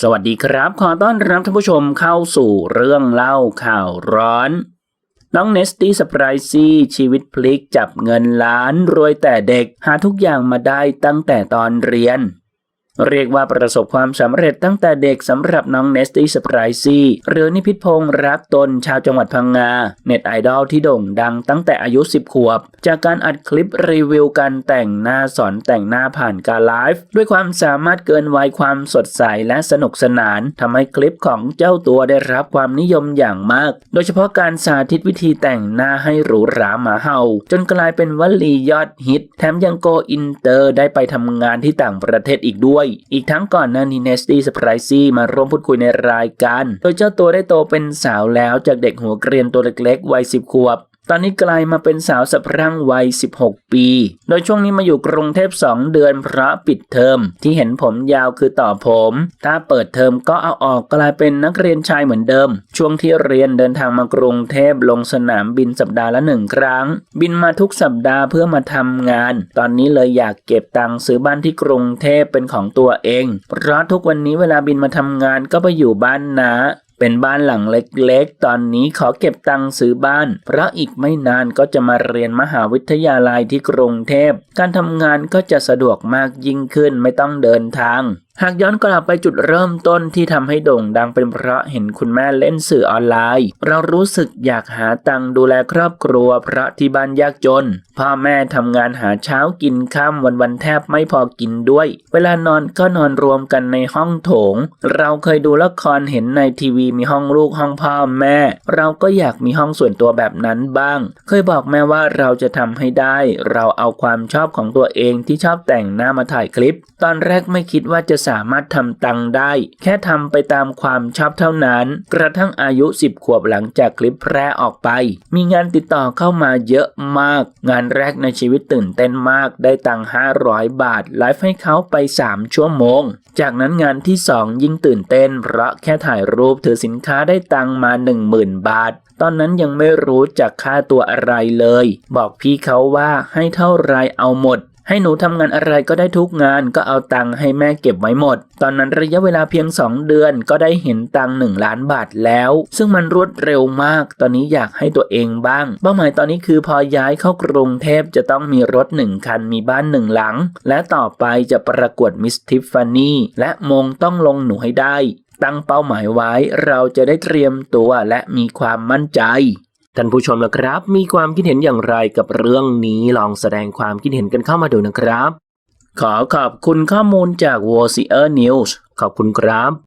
สวัสดีครับ ขอต้อนรับท่านผู้ชมเข้าสู่เรื่องเล่าข่าวร้อน น้องเนสตี้สปรายซี่ชีวิตพลิกจับเงินล้านรวยแต่เด็กหาทุกอย่างมาได้ตั้งแต่ตอนเรียน เรียกว่าประสบความสำเร็จตั้งแต่เด็กสำหรับน้องเนสตี้สปรายซี่หรือนิพิษพงษ์รักตนชาวจังหวัดพังงา เน็ตไอดอลที่โด่งดังตั้งแต่อายุ 10 ขวบ จากการอัดคลิปรีวิวการแต่งหน้าสอนแต่งหน้าผ่านการไลฟ์ ด้วยความสามารถเกินวัยความสดใสและสนุกสนานทำให้คลิปของเจ้าตัวได้รับความนิยมอย่างมาก โดยเฉพาะการสาธิตวิธีแต่งหน้าให้หรูหราหมาเห่า จนกลายเป็นวลียอดฮิต แถมยังโกอินเตอร์ได้ไปทำงานที่ต่างประเทศอีกด้วยอีกทั้งก่อนหน้านี้เนสตี้สปรซี่มาร่วมพูดคุยในรายการ โดยเจ้าตัวได้โตเป็นสาวแล้วจากเด็กหัวเกรียนตัวเล็กๆวัยสิบขวบ ตอนนี้กลายมาเป็นสาวสะพรั่งวัย 16 ปี โดยช่วงนี้มาอยู่กรุงเทพ 2 เดือนเพราะปิดเทอม ที่เห็นผมยาวคือต่อผม ถ้าเปิดเทอมก็เอาออกกลายเป็นนักเรียนชายเหมือนเดิม ช่วงที่เรียนเดินทางมากรุงเทพลงสนามบินสัปดาห์ละหนึ่งครั้ง บินมาทุกสัปดาห์เพื่อมาทำงาน ตอนนี้เลยอยากเก็บตังค์ซื้อบ้านที่กรุงเทพเป็นของตัวเอง เพราะทุกวันนี้เวลาบินมาทำงานก็ไปอยู่บ้านนา เป็นบ้านหลังเล็กๆ ตอนนี้ขอเก็บตังค์ซื้อบ้าน เพราะอีกไม่นานก็จะมาเรียนมหาวิทยาลัยที่กรุงเทพ การทำงานก็จะสะดวกมากยิ่งขึ้นไม่ต้องเดินทาง หากย้อนกลับไปจุดเริ่มต้นที่ทำให้โด่งดังเป็นเพราะเห็นคุณแม่เล่นสื่อออนไลน์ เรารู้สึกอยากหาตังค์ดูแลครอบครัวเพราะที่บ้านยากจน พ่อแม่ทำงานหาเช้ากินค่ำวันวันแทบไม่พอกินด้วย เวลานอนก็นอนรวมกันในห้องโถง เราเคยดูละครเห็นในทีวีมีห้องลูกห้องพ่อแม่ เราก็อยากมีห้องส่วนตัวแบบนั้นบ้าง เคยบอกแม่ว่าเราจะทำให้ได้ เราเอาความชอบของตัวเองที่ชอบแต่งหน้ามาถ่ายคลิป ตอนแรกไม่คิดว่าจะสามารถทำตังได้ แค่ทำไปตามความชอบเท่านั้น กระทั่งอายุ 10 ขวบหลังจากคลิปแพร่ออกไป มีงานติดต่อเข้ามาเยอะมาก งานแรกในชีวิตตื่นเต้นมากได้ตังค์500 บาท ไลฟ์ให้เขาไป 3 ชั่วโมง จากนั้นงานที่ 2 ยิ่งตื่นเต้น เพราะแค่ถ่ายรูปถือสินค้าได้ตังค์มา 10,000 บาทตอนนั้นยังไม่รู้จักค่าตัวอะไรเลย บอกพี่เขาว่าให้เท่าไรเอาหมด ให้หนูทำงานอะไรก็ได้ทุกงานก็เอาตังค์ให้แม่เก็บไว้หมด ตอนนั้นระยะเวลาเพียง 2 เดือนก็ได้เห็นตังค์1ล้านบาทแล้ว ซึ่งมันรวดเร็วมาก ตอนนี้อยากให้ตัวเองบ้าง เป้าหมายตอนนี้คือพอย้ายเข้ากรุงเทพจะต้องมีรถ 1 คันมีบ้าน 1 หลัง และต่อไปจะประกวดมิสทิฟฟานี่และมงต้องลงหนูให้ได้ ตั้งเป้าหมายไว้เราจะได้เตรียมตัวและมีความมั่นใจ ท่านผู้ชมนะครับ มีความคิดเห็นอย่างไรกับเรื่องนี้ลองแสดงความคิดเห็นกันเข้ามาดูนะครับ ขอขอบคุณข้อมูลจาก w o c i e r News ขอบคุณครับ